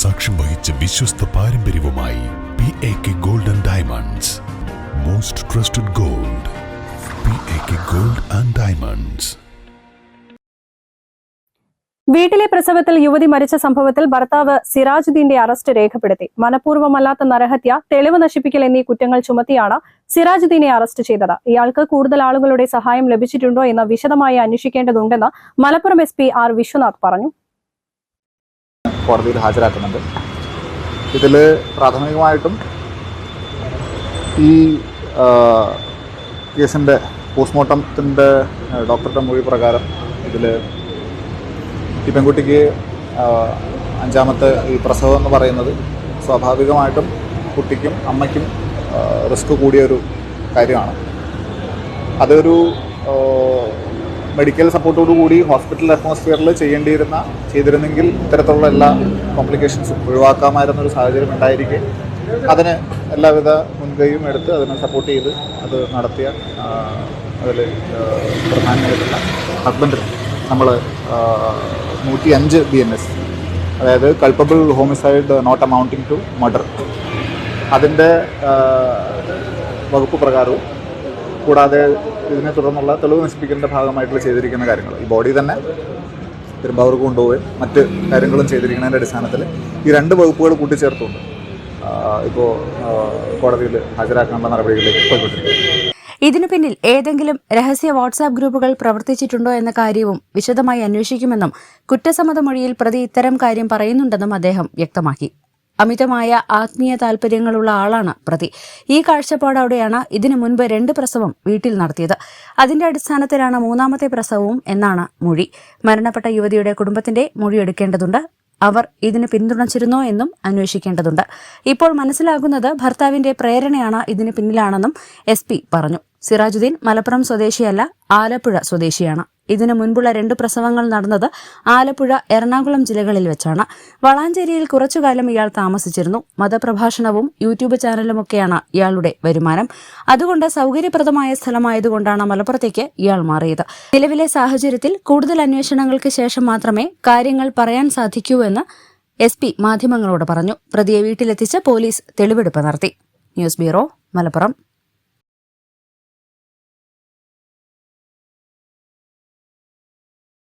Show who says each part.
Speaker 1: സാക്ഷ്യം വഹിച്ച വിശ്വസ്ത പാരമ്പര്യവുമായി P A K gold and diamonds most trusted gold P A K gold and diamonds
Speaker 2: വീട്ടിലെ പ്രസവത്തിൽ യുവതി മരിച്ച സംഭവത്തിൽ ഭർത്താവ് സിറാജുദ്ദീന്റെ അറസ്റ്റ് രേഖപ്പെടുത്തി. മനഃപൂർവമല്ലാത്ത നരഹത്യ തെളിവ് നശിപ്പിക്കൽ എന്നീ കുറ്റങ്ങൾ ചുമത്തിയാണ് സിറാജുദ്ദീനെ അറസ്റ്റ് ചെയ്തത്. ഇയാൾക്ക് കൂടുതൽ ആളുകളുടെ സഹായം ലഭിച്ചിട്ടുണ്ടോ എന്ന് വിശദമായി അന്വേഷിക്കേണ്ടതുണ്ടെന്ന് മലപ്പുറം എസ് ആർ വിശ്വനാഥ് പറഞ്ഞു.
Speaker 3: കോടതിയിൽ ഹാജരാക്കുന്നുണ്ട്. ഇതിൽ പ്രാഥമികമായിട്ടും ഈ കേസിന്റെ പോസ്റ്റ്മോർട്ടത്തിന്റെ ഡോക്ടറുടെ മൊഴി പ്രകാരം ഇതിൽ ഈ പെൺകുട്ടിക്ക് അഞ്ചാമത്തെ ഈ പ്രസവം എന്ന് പറയുന്നത് സ്വാഭാവികമായിട്ടും കുട്ടിക്കും അമ്മയ്ക്കും റിസ്ക് കൂടിയൊരു കാര്യമാണ്. അതൊരു മെഡിക്കൽ സപ്പോർട്ടോടു കൂടി ഹോസ്പിറ്റൽ അറ്റ്മോസ്ഫിയറിൽ ചെയ്യേണ്ടിയിരുന്ന ചെയ്തിരുന്നെങ്കിൽ ഇത്തരത്തിലുള്ള എല്ലാ കോംപ്ലിക്കേഷൻസും ഒഴിവാക്കാമായിരുന്ന ഒരു സാഹചര്യം ഉണ്ടായിരിക്കെ. അതിന് എല്ലാവിധ മുൻകൈയും എടുത്ത് അതിനെ സപ്പോർട്ട് ചെയ്ത് അത് നടത്തിയ അതിൽ പ്രധാനമായിട്ടുള്ള ഹസ്ബൻഡിന് നമ്മൾ നൂറ്റി അഞ്ച് ബി എൻ എസ് അതായത് culpable homicide not amounting to murder അതിന്റെ വകുപ്പ് പ്രകാരവും കൂടാതെ ഇതിനെ തുടർന്നുള്ള തെളിവ് നശിപ്പിക്കലിന്റെ ഭാഗമായിട്ടുള്ള ചെയ്തിരിക്കുന്ന കാര്യങ്ങൾ. ഈ ബോഡി തന്നെ പെരുമ്പാവൂർക്ക് കൊണ്ടുപോവുകയും മറ്റ് കാര്യങ്ങളും ചെയ്തിരിക്കുന്നതിന്റെ അടിസ്ഥാനത്തിൽ ഈ രണ്ട് വകുപ്പുകൾ കൂട്ടിച്ചേർത്തുകൊണ്ട് ഇപ്പോൾ കോടതിയിൽ ഹാജരാക്കാനുള്ള നടപടികളിലേക്ക് പോയിക്കൊണ്ടിരിക്കുന്നത്
Speaker 4: ഇതിനു പിന്നിൽ ഏതെങ്കിലും രഹസ്യ വാട്സാപ്പ് ഗ്രൂപ്പുകൾ പ്രവർത്തിച്ചിട്ടുണ്ടോ എന്ന കാര്യവും വിശദമായി അന്വേഷിക്കുമെന്നും കുറ്റസമ്മത മൊഴിയിൽ പ്രതി ഇത്തരം കാര്യം പറയുന്നുണ്ടെന്നും അദ്ദേഹം വ്യക്തമാക്കി. അമിതമായ ആത്മീയ താല്പര്യങ്ങളുള്ള ആളാണ് പ്രതി. ഈ കാഴ്ചപ്പാടോടെയാണ് ഇതിനു മുൻപ് രണ്ട് പ്രസവം വീട്ടിൽ നടത്തിയത്. അതിന്റെ അടിസ്ഥാനത്തിലാണ് മൂന്നാമത്തെ പ്രസവവും എന്നാണ് മൊഴി. മരണപ്പെട്ട യുവതിയുടെ കുടുംബത്തിന്റെ മൊഴിയെടുക്കേണ്ടതുണ്ട് അവർ ഇതിന് പിന്തുണച്ചിരുന്നോ എന്നും അന്വേഷിക്കേണ്ടതുണ്ട്. ഇപ്പോൾ മനസ്സിലാകുന്നത് ഭർത്താവിന്റെ പ്രേരണയാണ് ഇതിന് പിന്നിലാണെന്നും എസ് പറഞ്ഞു. സിറാജുദ്ദീൻ മലപ്പുറം സ്വദേശിയല്ല ആലപ്പുഴ സ്വദേശിയാണ്. ഇതിനു മുൻപുള്ള രണ്ട് പ്രസവങ്ങൾ നടന്നത് ആലപ്പുഴ എറണാകുളം ജില്ലകളിൽ വെച്ചാണ്. വളാഞ്ചേരിയിൽ കുറച്ചുകാലം ഇയാൾ താമസിച്ചിരുന്നു. മതപ്രഭാഷണവും യൂട്യൂബ് ചാനലുമൊക്കെയാണ് ഇയാളുടെ വരുമാനം. അതുകൊണ്ട് സൗകര്യപ്രദമായ സ്ഥലമായതുകൊണ്ടാണ് മലപ്പുറത്തേക്ക് ഇയാൾ മാറിയത്. നിലവിലെ സാഹചര്യത്തിൽ കൂടുതൽ അന്വേഷണങ്ങൾക്ക് ശേഷം മാത്രമേ കാര്യങ്ങൾ പറയാൻ സാധിക്കൂ എന്ന് എസ് പി മാധ്യമങ്ങളോട് പറഞ്ഞു. പ്രതിയെ വീട്ടിലെത്തിച്ച് പോലീസ് തെളിവെടുപ്പ് നടത്തി. News bureau Malappuram.